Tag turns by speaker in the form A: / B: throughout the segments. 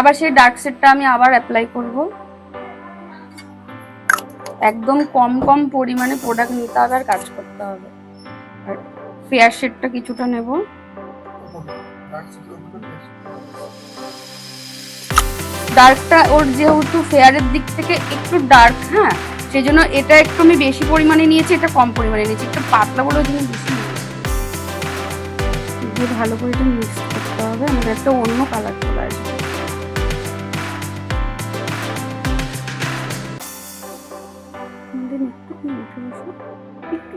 A: আবার সেই ডার্ক শেডটা আমি আবার অ্যাপ্লাই করব। একদম কম কম পরিমাণে প্রোডাক্ট নিতে হবে আর কাজ করতে হবে। আর ফেয়ার শেডটা কিছুটা নেব। ডার্কটা ওর যেহেতু ফেয়ারের দিক থেকে একটু ডার্ক হ্যাঁ? সেই জন্য এটা একটু আমি বেশি পরিমাণে নিয়েছি, এটা কম পরিমাণে নিয়েছি। একটু পাতলা বলে ওই বেশি ভালো করে এটা মিক্স করতে হবে। আমাদের একটা অন্য কালার চলে আসবে। আমাদের একটু উঠে বসো একটু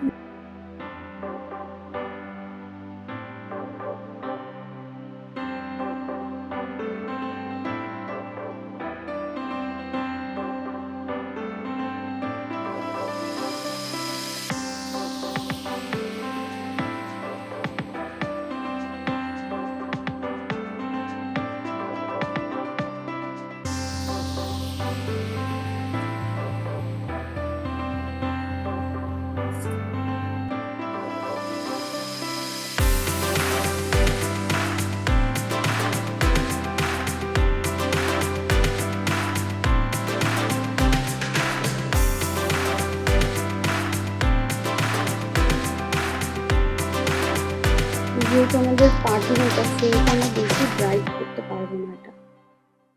A: যেহেতু আমাদের পার্টি মেকআপ সেহেতু আমরা বেশি ব্রাইট করতে পারব না এটা।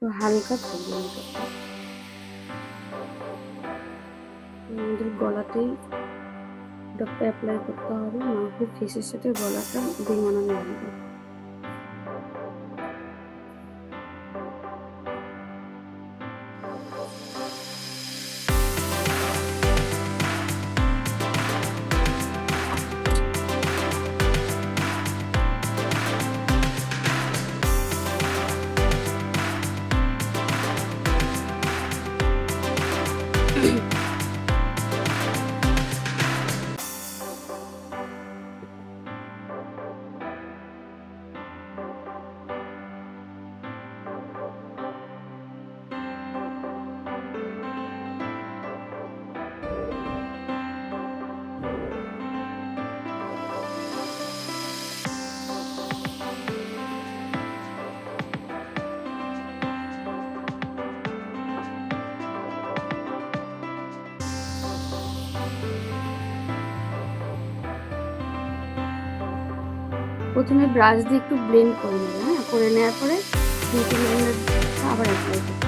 A: তো হালকা করব আমাদের গলাতেই ডক্টর অ্যাপ্লাই করতে হবে নাহলে ফেসের সাথে গলাটা বেমানানো লাগবে Mm-hmm. প্রথমে ব্রাশ দিয়ে একটু ব্লেন্ড করে নেবে হ্যাঁ? করে নেওয়ার পরে আবার অ্যাপ্লাই করতে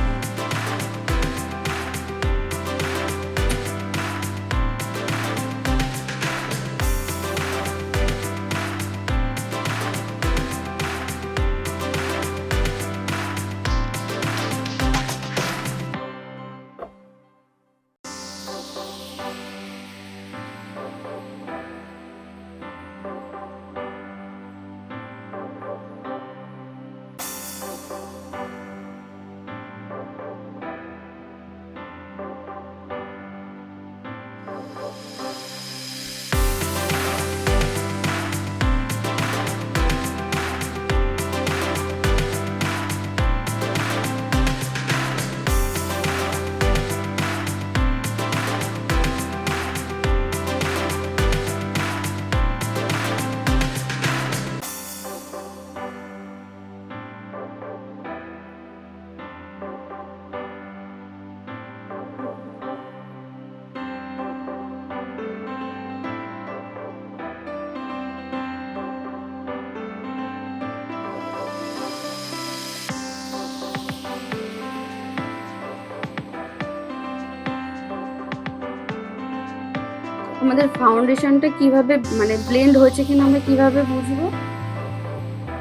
A: আমাদের ফাউন্ডেশনটা কীভাবে মানে ব্লেন্ড হয়েছে কিনা আমরা কীভাবে বুঝব?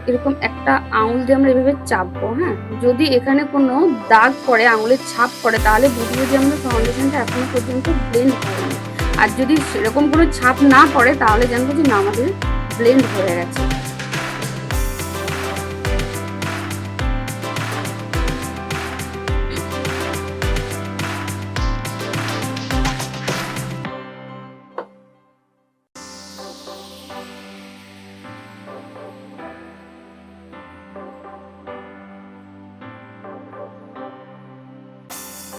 A: এরকম একটা আঙুল দিয়ে আমরা এভাবে চাপবো হ্যাঁ? যদি এখানে কোনো দাগ পড়ে, আঙুলের ছাপ পড়ে, তাহলে বুঝব যে আমরা ফাউন্ডেশনটা এখনও পর্যন্ত ব্লেন্ড হয়নি। আর যদি সেরকম কোনো ছাপ না পড়ে, তাহলে জানব যে না, আমাদের ব্লেন্ড হয়ে গেছে। thank you